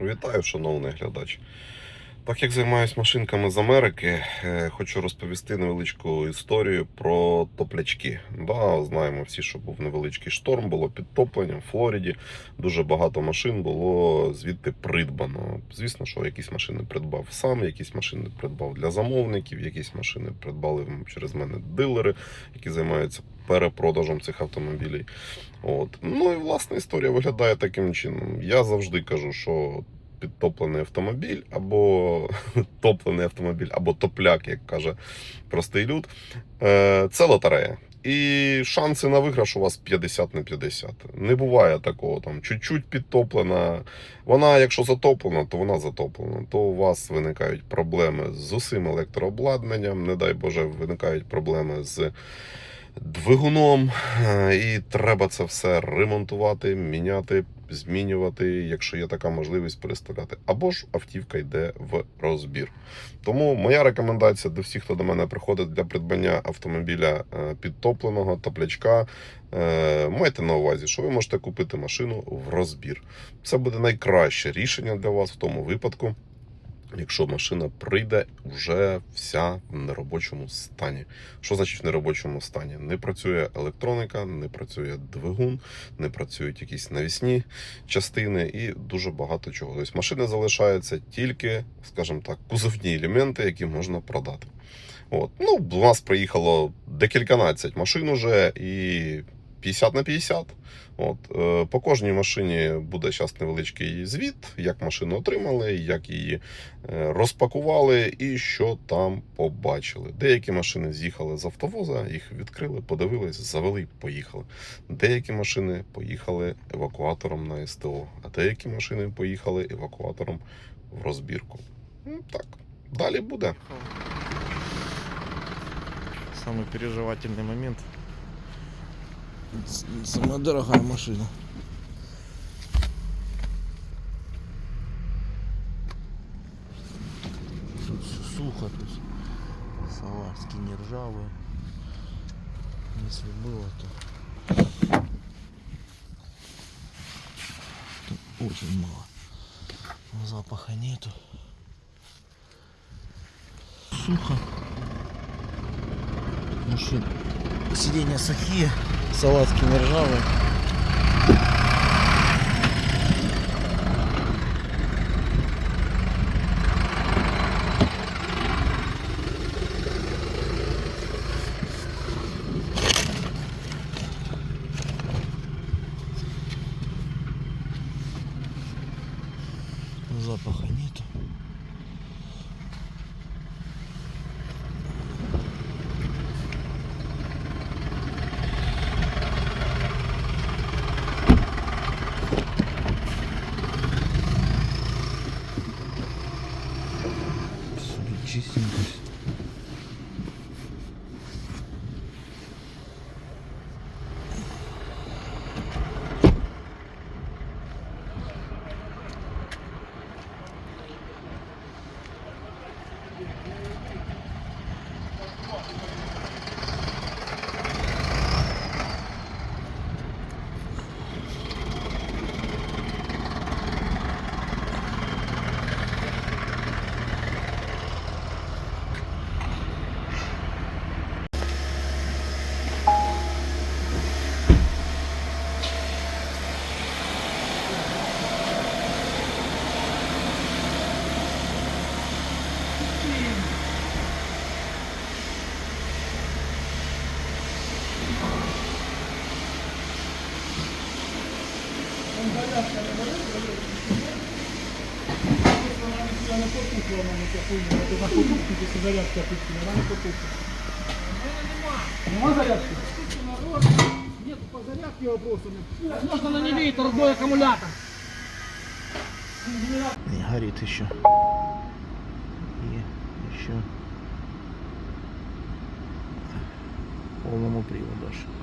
Вітаю, шановний глядач. Так як займаюся машинками з Америки, е, хочу розповісти невеличку історію про топлячки. Да, знаємо всі, що був невеличкий шторм, було підтоплення в Флориді. Дуже багато машин було звідти придбано. Звісно, що якісь машини придбав сам, якісь машини придбав для замовників, якісь машини придбали через мене дилери, які займаються перепродажем цих автомобілів. От. Ну і власне історія виглядає таким чином. Я завжди кажу, що підтоплений автомобіль, або топлений автомобіль, або топляк, як каже простий люд, е, це лотерея. І шанси на виграш у вас 50 на 50. Не буває такого там чуть-чуть підтоплена. Вона, якщо затоплена, то вона затоплена. То у вас виникають проблеми з усім електрообладнанням, не дай Боже, виникають проблеми з двигуном, е, і треба це все ремонтувати, міняти, змінювати, якщо є така можливість переставляти. Або ж автівка йде в розбір. Тому моя рекомендація до всіх, хто до мене приходить для придбання автомобіля е, підтопленого, топлячка. е, Майте на увазі, що ви можете купити машину в розбір. Це буде найкраще рішення для вас в тому випадку. Якщо машина прийде вже вся в неробочому стані. Що значить в неробочому стані? Не працює електроніка, не працює двигун, не працюють якісь навісні частини і дуже багато чого. Тобто машини залишаються тільки, скажімо так, кузовні елементи, які можна продати. От. Ну, у нас приїхало декільканадцять машин уже і 50 на 50. От, е, по кожній машині буде зараз невеличкий звіт, як машину отримали, як її е, розпакували і що там побачили. Деякі машини з'їхали з автовоза, їх відкрили, подивились, завели, і поїхали. Деякі машини поїхали евакуатором на СТО, а деякі машини поїхали евакуатором в розбірку. Ну, так, далі буде. Самый переживательный момент. Самая дорогая машина. Тут все сухо, тут салазки не ржавые. Если было, то Тут очень мало. Запаха нету. Сухо. Машина. Сиденья сухие, салатки не ржавые. Запаха хуйня. Это на покупке, если зарядка отключена, она не потухла. Нема зарядки? Нет, по зарядке вопросами. Возможно, она не имеет родной аккумулятор. Не горит еще. И еще полному приводу аж.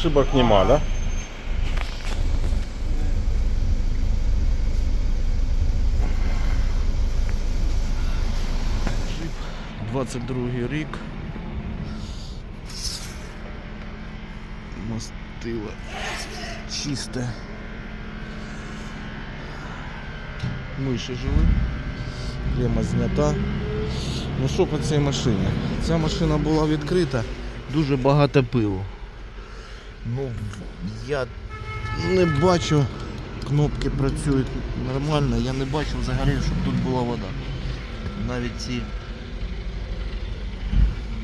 Ошибок нема, да? 22 рік. Мастило чисте. Миші жили. Клема знята. Ну що по цій машині? Ця машина була відкрита, дуже багато пилу. Ну, я не бачу, кнопки працюють нормально, я не бачу взагалі, щоб тут була вода. Навіть ці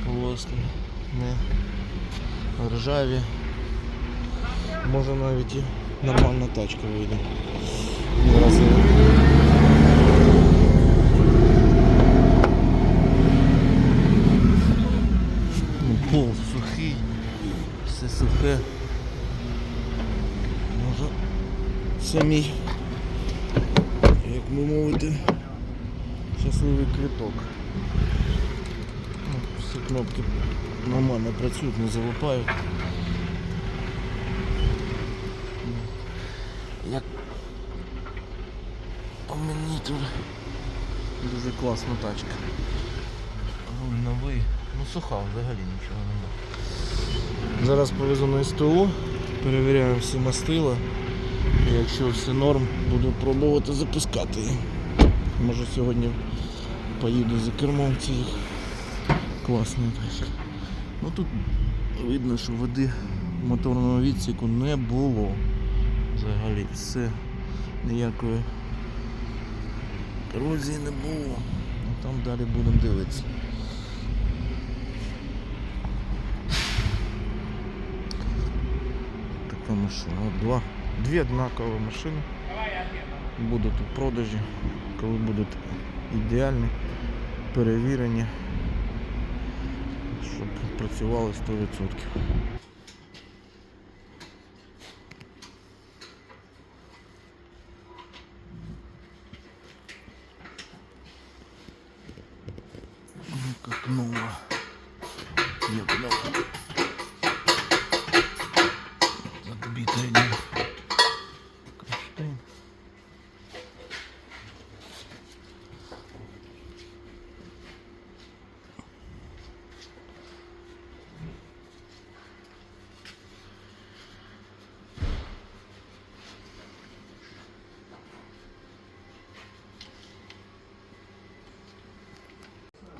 полоски не ржаві. Може навіть і нормальна тачка вийде. Зараз я- Ну, Пол сухий, все. Може мій, як би мовити, щасливий квіток. Ну, Всі кнопки нормально працюють, не залипають. Як по мені тут дуже класна тачка. Руль новий. Ну суха взагалі нічого немає. Зараз повезу на СТО, перевіряємо всі мастила. Якщо все норм, буду пробувати запускати її. Може сьогодні поїду за кермом класної тачки. Ну тут видно, що води в моторному відсіку не було. Взагалі все ніякої корозії не було. Ну, там далі будемо дивитися. Така машина. Два. Дві однакові машини будуть у продажі, коли будуть ідеальні, перевірені, щоб працювали 100%.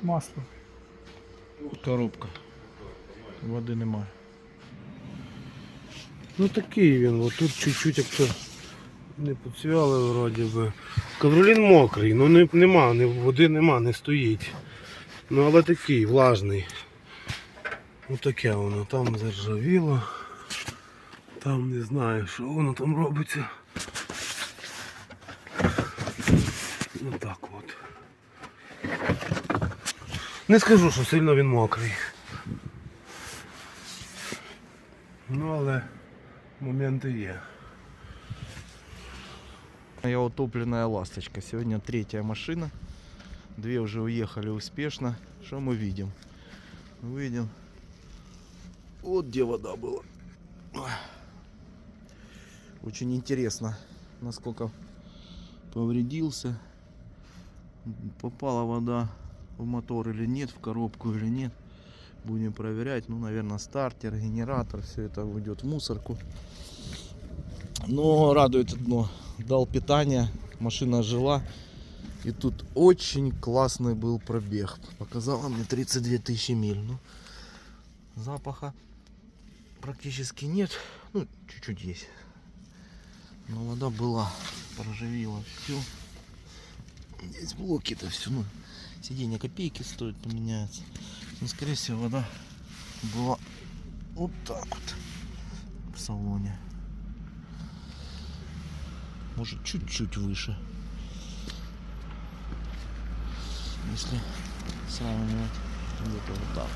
Масло. Коробка. Води немає. Ну такий він, от тут чуть-чуть якщо не поцвяли вроді би. Ковролін мокрий, ну не, нема, не, води нема, не стоїть. Ну але такий, влажний. Ну таке воно, там заржавіло. Там не знаю, що воно там робиться. Не скажу, що сильно він мокрий. Ну але моменти є. Моя утопленная ласточка. Сегодня третья машина. Две уже уехали успешно. Что мы видим? Видим. Вот где вода была. Очень интересно, насколько повредился. Попала вода в мотор или нет, в коробку или нет. Будем проверять. Ну, наверное, стартер, генератор, все это уйдет в мусорку. Но радует одно. Дал питание, машина жила. И тут очень классный был пробег. Показала мне 32 тысячи миль. Ну, запаха практически нет. Ну, чуть-чуть есть. Но вода была. Проживила все. Здесь блоки-то все. Ну, сиденья копейки стоят, поменяются. Но, скорее всего, вода была вот так вот в салоне. Может чуть-чуть выше. Если сравнивать где-то вот так.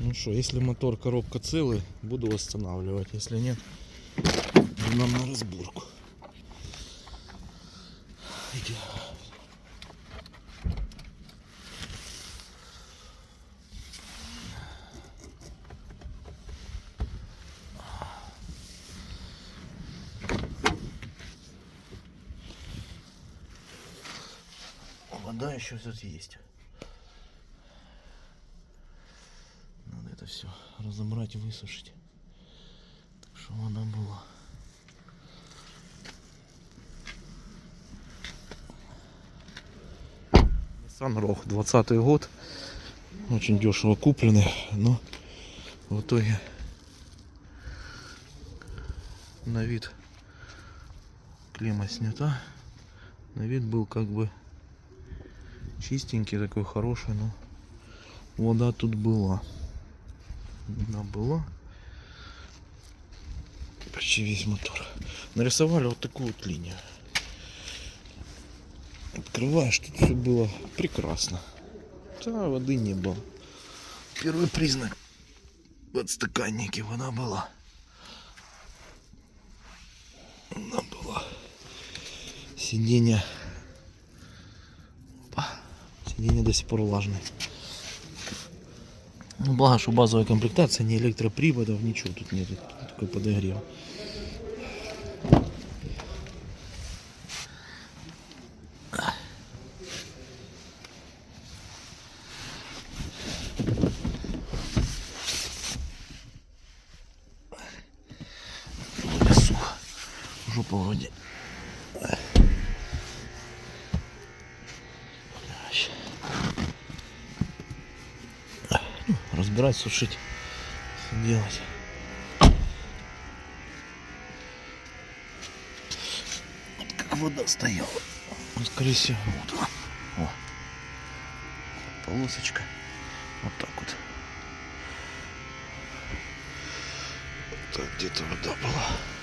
Ну что, если мотор, коробка целый, буду восстанавливать. Если нет, нам на разборку. Вода еще тут есть. Надо это все разобрать и высушить. Rogue, 20 год. Очень дешево купленный, но в итоге на вид клемма снята. На вид был как бы чистенький, такой хороший, но вода тут была. Вода была. Почти весь мотор. Нарисовали вот такую вот линию. Открываешь, тут все было прекрасно. Да, воды не было. Первый признак. В отстаканнике вода была. Она была. Сиденье. Опа. Сиденье до сих пор влажное. Ну, благо, что базовая комплектация, ни электроприводов, ничего тут нет. Такой подогрев. Вроде сухо. Ну, Разбирать, сушить. Делать. Вот как вода стояла. Ну, скорее всего, вот. О. Полосочка. Вот так вот. Так где-то вода была.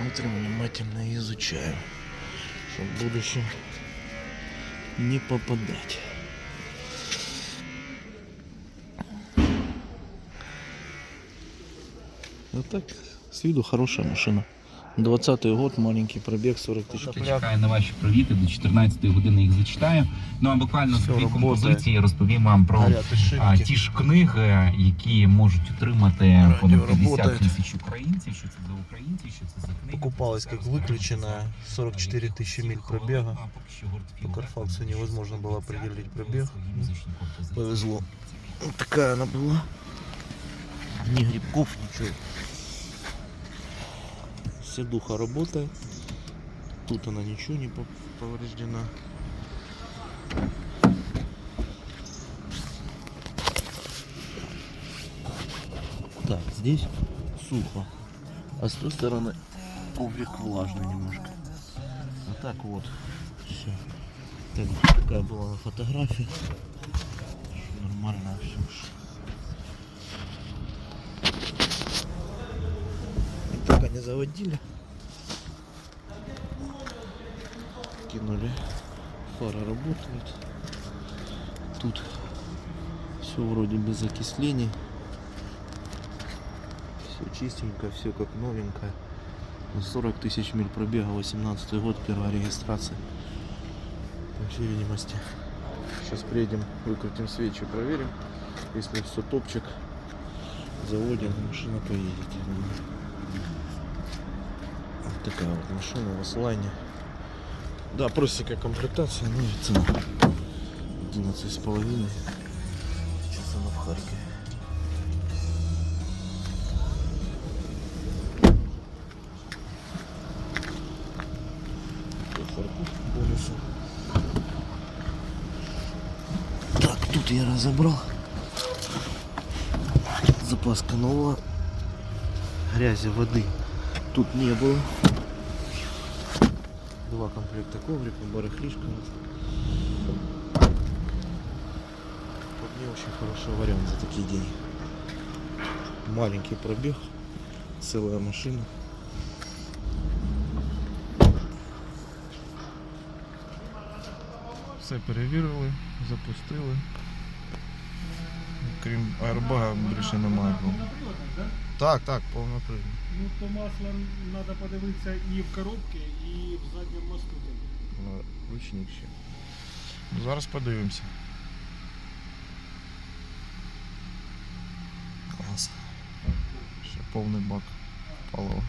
Смотрим внимательно и изучаем, чтобы в будущем не попадать. Вот так, с виду хорошая машина. 20 год, маленький пробег, 40 тысяч. Чекаю на ваші привіти, до 14 години їх зачитаю. Ну а буквально Все, в дві роботає. композиції я розповім вам про Горят а, ошибки. ті ж книги, які можуть отримати Радіо понад 50 работает. тисяч українців. Що це за українці, що це за книги. Покупалась как выключенная, 44 тысячи миль пробега. А поки що гурт По «Філд» Карфаксу невозможно было определить пробег. свої Ну, музичні композиції. Повезло. Вот такая она была. Ни грибков, ничего. Седуха работает. Тут она ничего не пов- повреждена. Так, здесь сухо. А с той стороны коврик влажный немножко. А так вот. Все. Так, такая была на фотографии. Нормально все. Они заводили. Кинули. Фара работает. Тут все вроде без окислений. Все чистенько, все как новенькое. Ну, 40 тысяч миль пробега, 18 год, первая регистрация. По всей видимости. Сейчас приедем, выкрутим свечи, проверим. Если все топчик, заводим, машина поедет. Такая вот машина в Аслане. Да, простенькая комплектация, ну и цена. 11 с половиной. Сейчас она в Харькове. Бонусом. Так, тут я разобрал. Запаска новая. Грязи, воды тут не было Два комплекта коврика, барахлишка. Мне очень хороший вариант за такие деньги. Маленький пробег, целая машина. Все перевірили, запустили. Крім аербага більше немає. Так, так, повнопривід. Ну, то масло треба подивитися і в коробці, і в задньому мосту. Ручник ще. Ну, Зараз подивимося. Клас. Ще повний бак. палива.